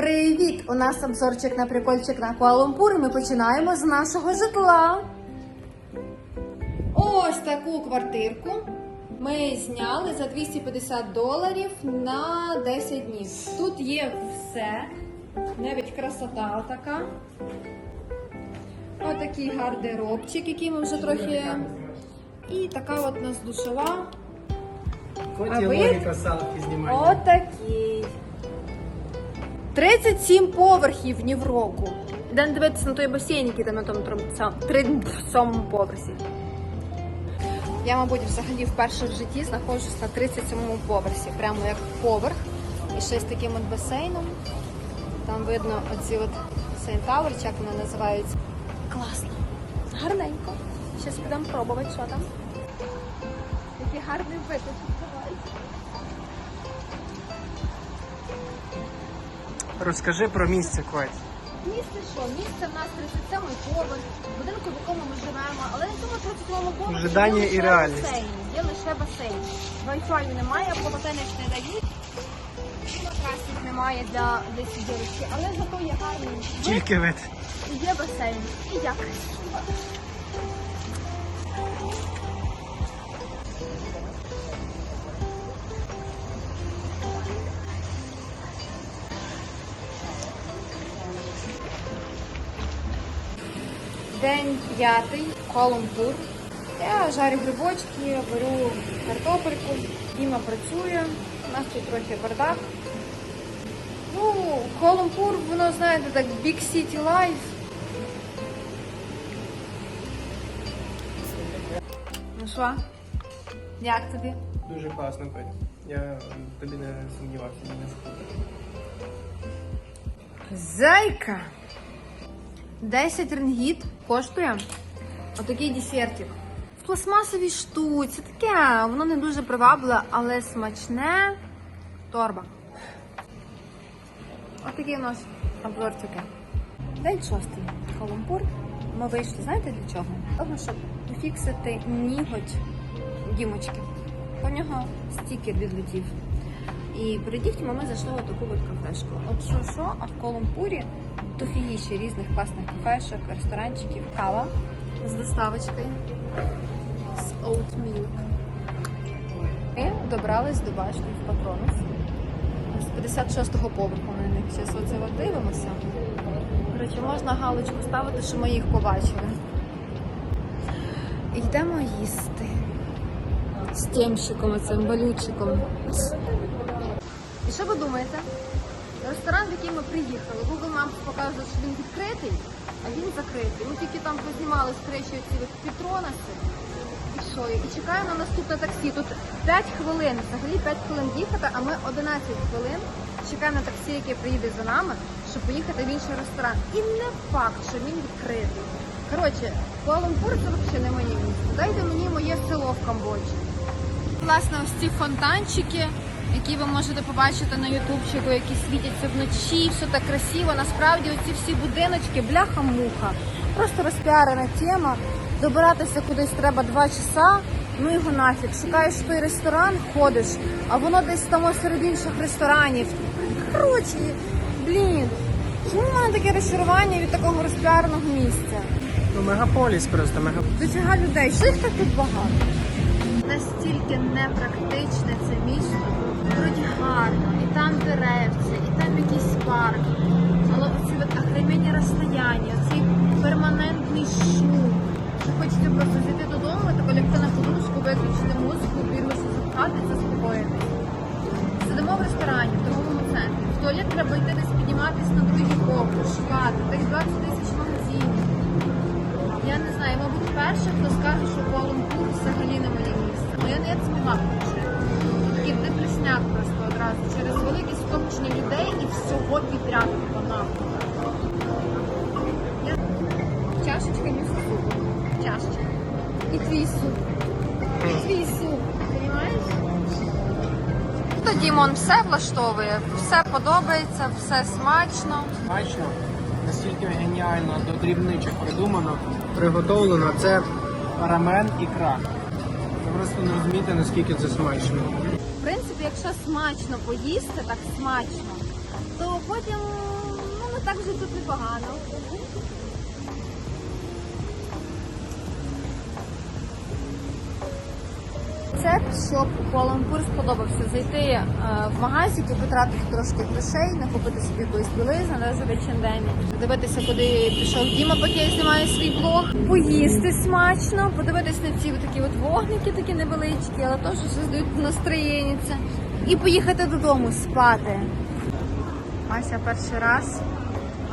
Привіт! У нас обзорчик на прикольчик на Куала-Лумпур. і Ми починаємо з нашого житла. Ось таку квартирку ми зняли за 250 доларів на 10 днів. Тут є все, навіть красота отака. Отакий гардеробчик, який ми вже трохи. І така от у нас душова. Хоч А і ви? логіка салки знімає. Отакий. 37 поверхів ні в року. Йдемо дивитися на той басейн, який там на тому тром- цьому- три- сьомому поверсі. Я, мабуть, взагалі вперше в житті знаходжусь на 37-му поверсі, прямо як поверх. І ще з таким от басейном. Там видно оці от Сейнт Тауер, як вони називаються. Класно. Гарненько. Зараз підемо пробувати, що там. Який гарний вид Розкажи про місце, Квець. Місце що? Місце в нас 37-й поверх, будинку, в якому ми живемо, але на цьому 37-му поверсі Ожидання і реальність. басейн. Є лише басейн. Wi-Fi немає, полотенець не дають. Матрасів немає для, для сиділищі, але зато є гарний вид Тільки вид. і є басейн. І я День п'ятий, Куала-Лумпур. Я жарю грибочки, беру картопельку. Діма працює. У нас тут трохи бардак. Ну, Куала-Лумпур, воно, знаєте, так Big City Life. Ну що? Як тобі? Дуже класно, Квець. Я тобі не сумнівався. не. Зайка! 10 рингіт коштує отакий десертик. В пластмасовій штуці, таке, воно не дуже привабливе, але смачне. Торба. Отакі у нас обзорчики. День шостий. Колумпур. Ми вийшли, знаєте для чого? Тому щоб пофіксити ніготь дімочки. У нього стікер відлетів. І перед дігтями ми зайшли в таку от кафешку. От що що, а в Колумпурі дофігіще різних класних кафешок, ресторанчиків, кава з доставочкою, з oatmeal. Ми добрались до башні в Патронус. З 56-го поверху на них. Зараз оце от дивимося. Коротше, можна галочку ставити, що ми їх побачили. Йдемо їсти. З тємщиком, цим балючиком. Що ви думаєте? Ресторан, в який ми приїхали, Google Maps показує, що він відкритий, а він закритий. Ми тільки там познімали з криші ці пітронаси. І що? І чекаємо на наступне таксі. Тут 5 хвилин, взагалі 5 хвилин їхати, а ми 11 хвилин чекаємо на таксі, яке приїде за нами, щоб поїхати в інший ресторан. І не факт, що він відкритий. Коротше, Куала-Лумпур це взагалі не моє місце. Дайте мені моє село в Камбоджі. Власне, ось ці фонтанчики, які ви можете побачити на ютубчику, які світяться вночі, все так красиво. Насправді оці всі будиночки, бляха-муха. Просто розпіарена тема. Добиратися кудись треба два часа, ну його нафіг. Шукаєш той ресторан, ходиш, а воно десь там серед інших ресторанів. Коротше, блін. Чому в мене таке розчарування від такого розпіареного місця? Ну, мегаполіс просто, мегаполіс. Дофіга людей, що їх так тут багато? Настільки непрактичне це місто. Вроді гарно, і там деревця, і там якийсь парк. Але оці от розстояння, цей перманентний шум. Що хочеться просто зайти додому, тако лягти на подушку, виключити музику, бігати запхати і заспокоїтись. Сидимо в ресторані, в торговому центрі. В туалет треба йти десь підніматись на другий поверх, шукати, тих 20 тисяч магазинів. Я не знаю, мабуть, перше, хто скаже, що Куала-Лумпур взагалі не моє місце. Майонез міма ще. Такий депресняк просто одразу через великість скопчення людей і всього підряд вона. Я... Чашечка місо супу. Чашечка. І твій суп. І твій суп. Понимаєш? Тоді Мон все влаштовує, все подобається, все смачно. Смачно, настільки геніально до дрібничок придумано, приготовлено. Це рамен ікра. Ви просто не розумієте, наскільки це смачно. Принципі, якщо смачно поїсти, так смачно, то потім ну, так вже тут непогано. Це щоб Куала-Лумпур сподобався зайти е, в магазик і потратити трошки грошей, накупити собі якоїсь білизни да, за вечір день, подивитися, куди пішов Діма, поки я знімаю свій блог, поїсти смачно, подивитись на ці такі от вогники, такі невеличкі, але теж щось дають настроєння. І поїхати додому спати. Мася перший раз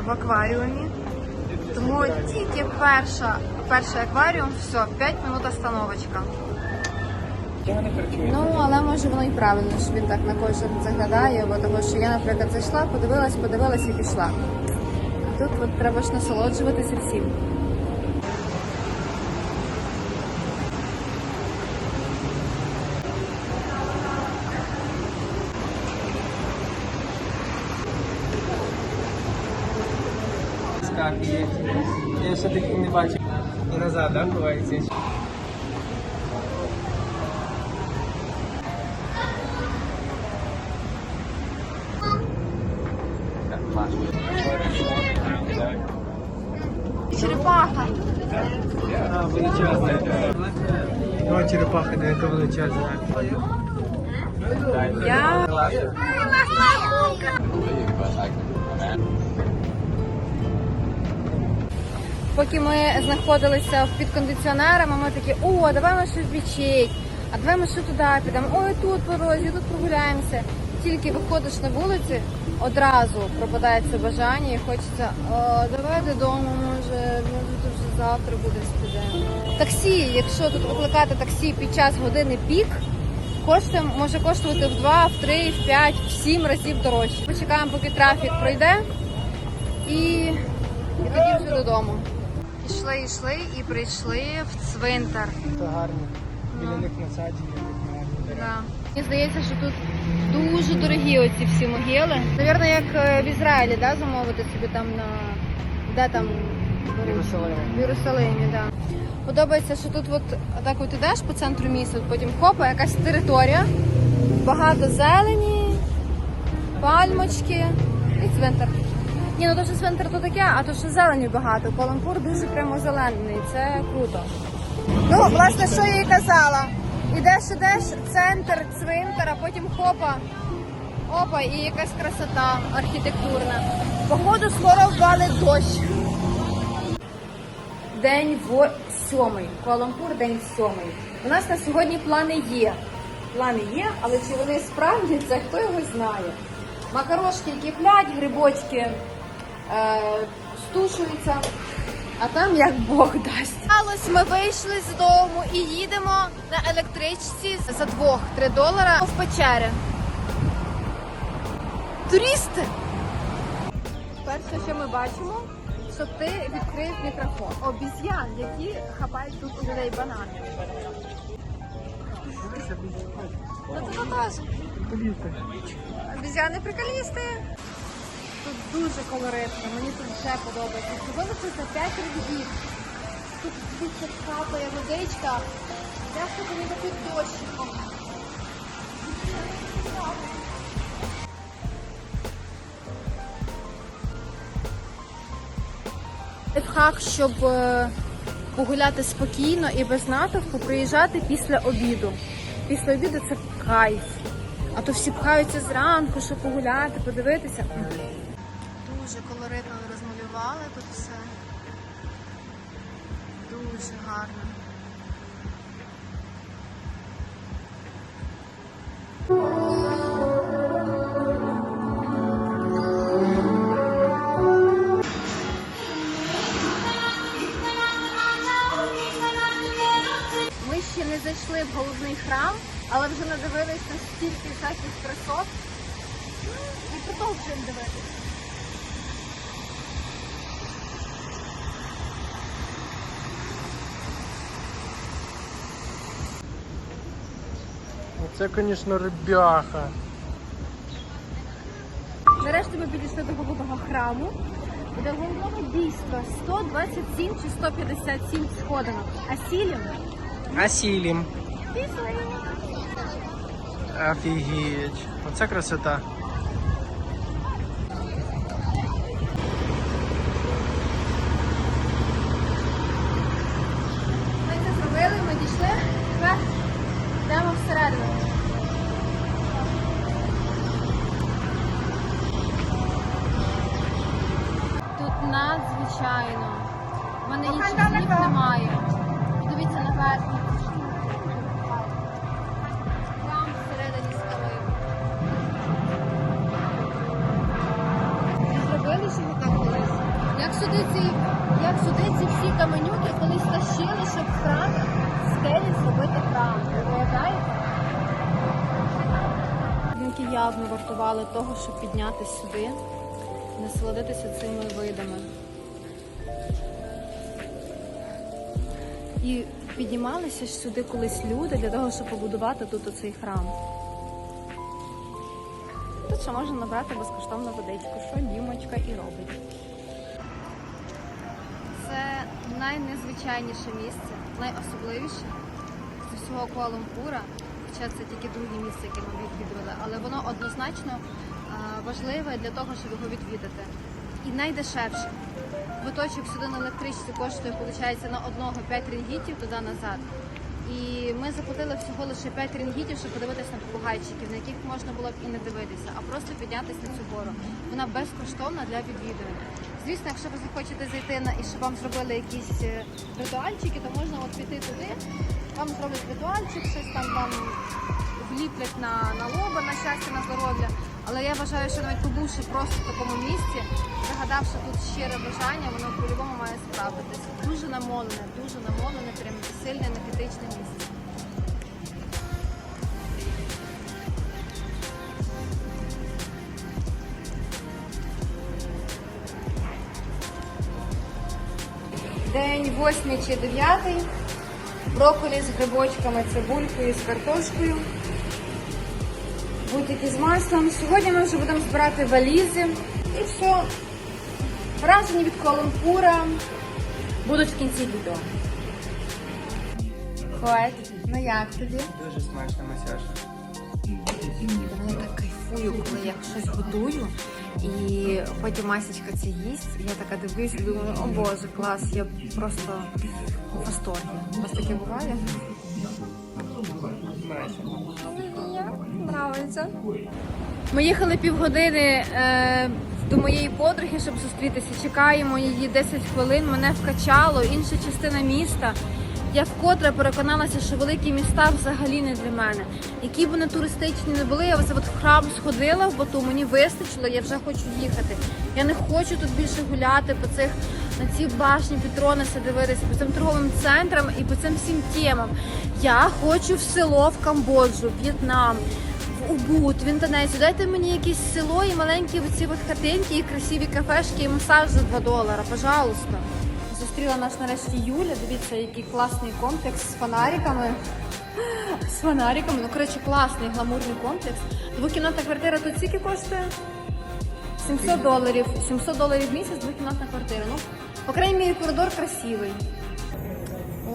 в акваріумі. Тому тільки перша, перший акваріум, все, 5 минут остановочка. Чого не харчуєте? Ну, але може воно і правильно, що він так на кожен заглядає, бо того, що я, наприклад, зайшла, подивилась, подивилась і пішла. А тут от треба ж насолоджуватися всім. Скарб є. Я ще таких не бачив. І назад, так, ховається? Черепаха. А, величезна. Ну, черепаха, не яка величезна. Я Поки ми знаходилися в підкондиціонерами, ми такі, о, давай ми щось відчить, а давай ми ще туди підемо, ой, тут по дорозі, тут прогуляємося. Тільки виходиш на вулиці, одразу пропадає це бажання і хочеться, о, давай додому, може, може тут вже завтра буде підемо. Таксі, якщо тут викликати таксі під час години пік, коштує, може коштувати в 2, в 3, в 5, в 7 разів дорожче. Почекаємо, поки трафік пройде, і, і тоді вже додому. Ішли, йшли і прийшли в цвинтар. Це гарно. Біля них насадження. Да. Мені здається, що тут дуже дорогі оці всі могили. Навірно, як е, в Ізраїлі, да, замовити собі там на де там беруть? Єрусалимі. В Єрусалимі, да. Подобається, що тут от так от ідеш по центру міста, потім хопа, якась територія, багато зелені, пальмочки і цвинтар. Ні, ну то що цвинтар то таке, а то що зелені багато. Колампур дуже прямо зелений, це круто. Ну, власне, що я їй казала. Ідеш, ідеш, центр, цвинтар, а потім хопа. Опа, і якась красота архітектурна. Походу скоро ввалить дощ. День сьомий. Куалампур день сьомий. У нас на сьогодні плани є. Плани є, але чи вони справдяться, хто його знає. Макарошки киплять, грибочки е, стушуються, а там як Бог дасть. Ось ми вийшли з дому і їдемо на електричці за двох 3 долара в печери. Туристи! Перше, що ми бачимо, що ти відкрив мікрофон. Обіз'ян, які хапають тут у людей банани. Ну це теж. Обіз'яни приколісти. Дуже колоритно, мені тут вже подобається. Це за 5 рублів. Тут тут капає водичка. Часто мені такий дощиком. Лайфхак, щоб е, погуляти спокійно і без натовпу, приїжджати після обіду. Після обіду це кайф. А то всі пхаються зранку, щоб погуляти, подивитися. Дуже колоритно розмалювали тут все. Дуже гарно. Ми ще не зайшли в головний храм, але вже надивились на стільки всяких красот. І продовжуємо дивитися. Оце, звісно, рибяха. Нарешті ми підійшли до головного храму. До головного дійства 127 чи 157 сходинок. А сілім Асілім. пішли. Офігеть. Оце красота. Надзвичайно. У мене інших слів немає. Подивіться наверх. Там всередині скали. Зробили так колись. Як сюди ці, як сюди ці всі каменюки колись тащили, щоб храм в стелі зробити храм. Уявляєте? Які явно вартували того, щоб піднятися сюди, насолодитися цими видами. І піднімалися сюди колись люди для того, щоб побудувати тут оцей храм. Тут ще можна набрати безкоштовну водичку, що Дімочка і робить. Це найнезвичайніше місце, найособливіше з всього Куала-Лумпура. Хоча це тільки друге місце, яке ми відвідували, але воно однозначно важливе для того, щоб його відвідати. І найдешевше. Квиточок сюди на електричці коштує, виходить, на одного 5 рінгітів туди назад. І ми заплатили всього лише 5 рінгітів, щоб подивитися на попугайчиків, на яких можна було б і не дивитися, а просто піднятися на цю гору. Вона безкоштовна для відвідування. Звісно, якщо ви захочете зайти на і щоб вам зробили якісь е, ритуальчики, то можна от піти туди, вам зроблять ритуальчик, щось там вам вліплять на, на лоба, на щастя, на здоров'я. Але я вважаю, що навіть побувши просто в такому місці, загадавши тут щире бажання, воно по-любому має справитись. Дуже намолене, дуже намолене, прям сильне енергетичне місце. День восьмий чи дев'ятий. Брокколі з грибочками, цибулькою, з картошкою. Бутики з маслом. Сьогодні ми вже будемо збирати валізи. І все. Враження від Колумпура будуть в кінці відео. Хвать, ну як тобі? Дуже смачний масаж. Я так кайфую, коли я щось готую, і потім Масічка це їсть. Я така дивлюсь і думаю, о боже, клас, я просто у восторгі. У вас таке буває? Нравиться. Ми їхали півгодини е, до моєї подруги, щоб зустрітися. Чекаємо її 10 хвилин. Мене вкачало, інша частина міста. Я вкотре переконалася, що великі міста взагалі не для мене. Які б вони туристичні не були, я от храм сходила в Бату, мені вистачило, я вже хочу їхати. Я не хочу тут більше гуляти по цих на ці башні Петронеса дивитися, по цим торговим центрам і по цим всім темам. Я хочу в село в Камбоджу, В'єтнам, в Убуд, в Індонезію. Дайте мені якесь село і маленькі оці от хатинки, і красиві кафешки, і масаж за 2 долара, пожалуйста. Зустріла нас нарешті Юля. Дивіться, який класний комплекс з фонариками. З фонариками. Ну, коротше, класний гламурний комплекс. Двокімнатна квартира тут скільки коштує? 700 доларів. 700 доларів в місяць, двокімнатна квартира. Ну, по крайній мірі, коридор красивий.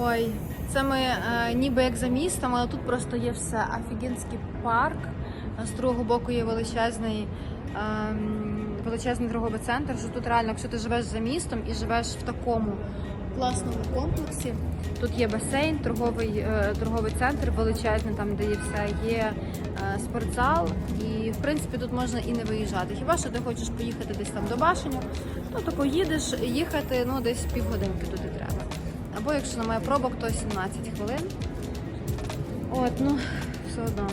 Ой, це ми е, ніби як за містом, але тут просто є все. Офігенський парк. З другого боку є величезний, ем, величезний торговий центр. Що тут реально, якщо ти живеш за містом і живеш в такому класному комплексі, тут є басейн, торговий, е, торговий центр величезний, там де є все, є е, спортзал, і в принципі тут можна і не виїжджати. Хіба що ти хочеш поїхати десь там до башення, то тако їдеш, їхати ну десь півгодинки туди треба. Або якщо немає пробок, то 17 хвилин. От, ну, все одно.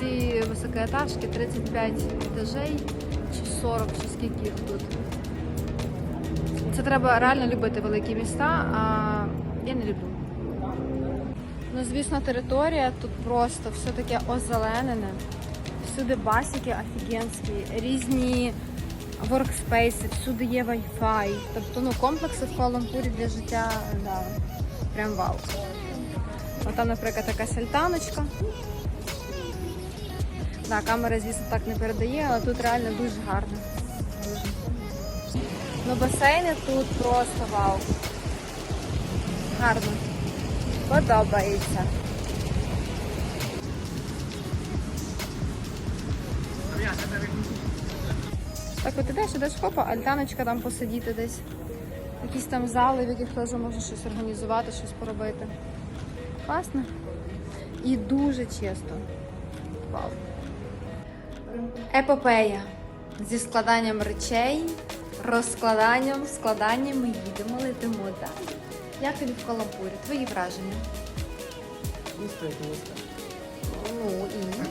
Ці високоетажки 35 етажей чи 40, чи скільки їх тут. Це треба реально любити великі міста, а я не люблю. Ну, звісно, територія тут просто все таке озеленене. Всюди басики офігенські, різні воркспейси, всюди є Wi-Fi. Тобто ну, комплекси в Куала-Лумпурі для життя, да, прям вау. Там, наприклад, така сельтаночка. Да, камера, звісно, так не передає, але тут реально дуже гарно. Дуже. Ну, басейни тут просто вау. Гарно. Подобається. Так от ідеш, ідеш хопа, альтаночка там посидіти десь. Якісь там зали, в яких теж можна щось організувати, щось поробити. Класно. І дуже чисто. Вау. Епопея зі складанням речей розкладанням, складанням ми їдемо, летимо далі. Як тобі в Калампурі? Твої враження? Місто як місто. Ну і.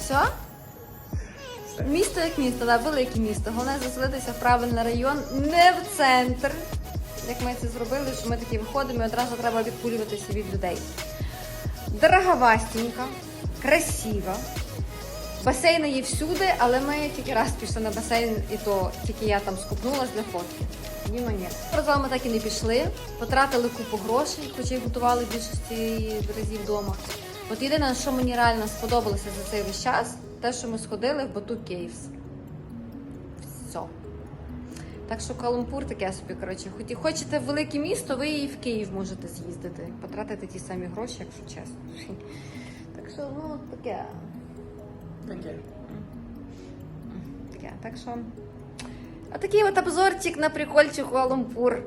Все? Місто як місто, да, велике місто. Головне заселитися в правильний район, не в центр. Як ми це зробили, що ми такі виходимо і одразу треба відкулюватися від людей. Дороговастенько, красиво. Басейни є всюди, але ми тільки раз пішли на басейн, і то тільки я там скупнулась для фотки. Діма ні. Разом ми так і не пішли, потратили купу грошей, хоча й готували більшості разів вдома. От єдине, що мені реально сподобалося за цей весь час, те, що ми сходили в Бату Кейвс. Все. Так що Калампур таке собі, коротше, хоті хочете велике місто, ви і в Київ можете з'їздити, потратити ті самі гроші, якщо чесно. Так що, ну, таке. Таке. Таке. Так що. А такий от обзорчик на прикольчик Калампур.